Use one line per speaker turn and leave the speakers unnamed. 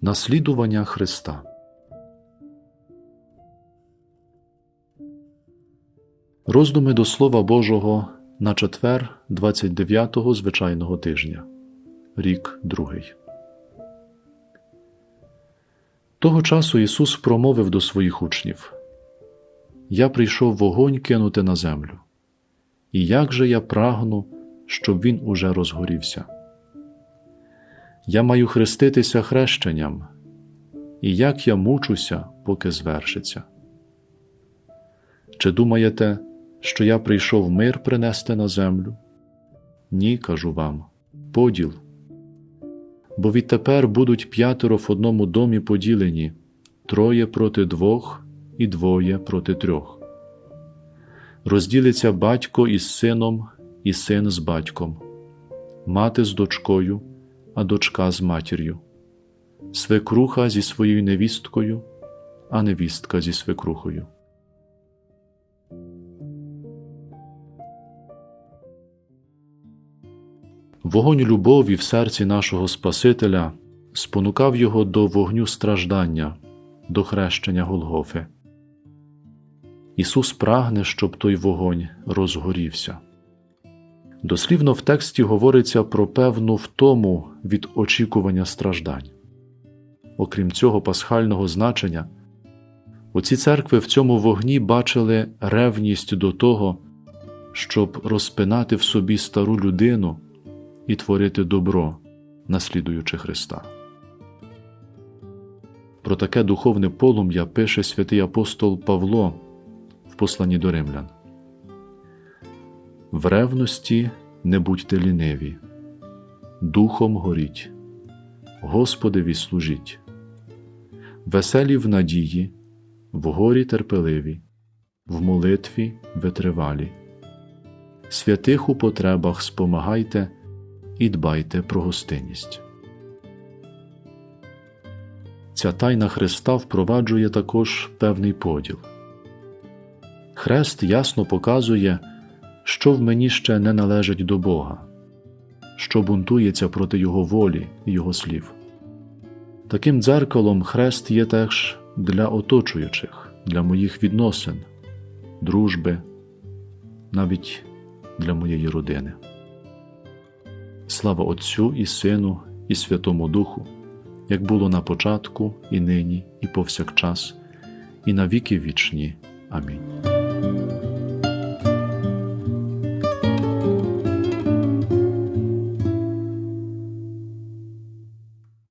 Наслідування Христа. Роздуми до Слова Божого на четвер 29-го звичайного тижня. Рік другий. Того часу Ісус промовив до своїх учнів: Я прийшов вогонь кинути на землю. І як же я прагну, щоб він уже розгорівся. Я маю хреститися хрещенням, і як я мучуся, поки звершиться. Чи думаєте, що я прийшов мир принести на землю? Ні, кажу вам, поділ. Бо відтепер будуть п'ятеро в одному домі поділені троє проти двох і двоє проти трьох. Розділиться батько із сином, і син з батьком, мати з дочкою, а дочка з матір'ю, свекруха зі своєю невісткою, а невістка зі свекрухою. Вогонь любові в серці нашого Спасителя спонукав його до вогню страждання, до хрещення Голгофи. Ісус прагне, щоб той вогонь розгорівся. Дослівно в тексті говориться про певну втому від очікування страждань. Окрім цього пасхального значення, оці церкви в цьому вогні бачили ревність до того, щоб розпинати в собі стару людину і творити добро, наслідуючи Христа. Про таке духовне полум'я пише святий апостол Павло в посланні до римлян. В ревності не будьте ліниві, духом горіть, Господеві служіть, веселі в надії, в горі терпеливі, в молитві витривалі, святих у потребах спомагайте і дбайте про гостинність. Ця тайна Христа впроваджує також певний поділ. Хрест ясно показує, що в мені ще не належить до Бога, що бунтується проти Його волі і Його слів. Таким дзеркалом хрест є теж для оточуючих, для моїх відносин, дружби, навіть для моєї родини. Слава Отцю і Сину, і Святому Духу, як було на початку, і нині, і повсякчас, і на віки вічні. Амінь.